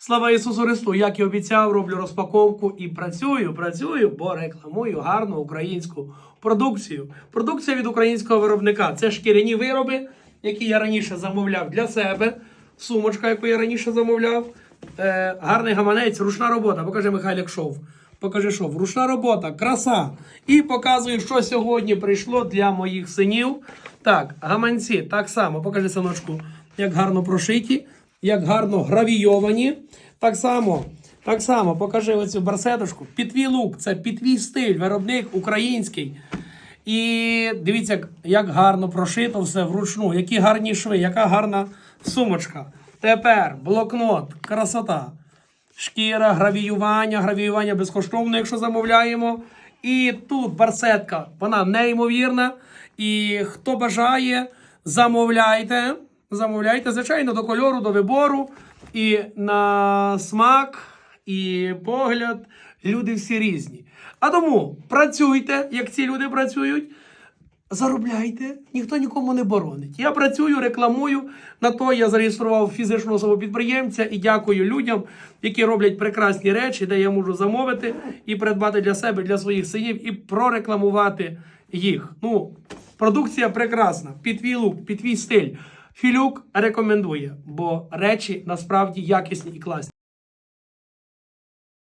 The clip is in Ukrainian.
Слава Ісусу Христу! Як і обіцяв, роблю розпаковку і працюю, працюю, бо рекламую гарну українську продукцію. Продукція від українського виробника. Це шкіряні вироби, які я раніше замовляв для себе. Сумочка, яку я раніше замовляв. Е, гарний гаманець, ручна робота. Покажи Михайлік шов. Покажи шов. Ручна робота, краса. І показую, що сьогодні прийшло для моїх синів. Так, гаманці, так само. Покажи синочку, як гарно прошиті, як гарно гравійовані. Так само, так само, покажи оцю барсеточку. Під твій лук, це під твій стиль, виробник український. І дивіться, як гарно прошито все вручну, які гарні шви, яка гарна сумочка. Тепер блокнот, красота. Шкіра, гравіювання, гравіювання безкоштовно, якщо замовляємо. І тут барсетка, вона неймовірна. І хто бажає, замовляйте. Замовляйте, звичайно, до кольору, до вибору. І на смак, і погляд. Люди всі різні. А тому працюйте, як ці люди працюють. Заробляйте, ніхто нікому не боронить. Я працюю, рекламую. На то я зареєстрував фізичну особу підприємця і дякую людям, які роблять прекрасні речі, де я можу замовити і придбати для себе, для своїх синів і прорекламувати їх. Ну, продукція прекрасна, під твій лук, під твій стиль. Філюк рекомендує, бо речі насправді якісні і класні.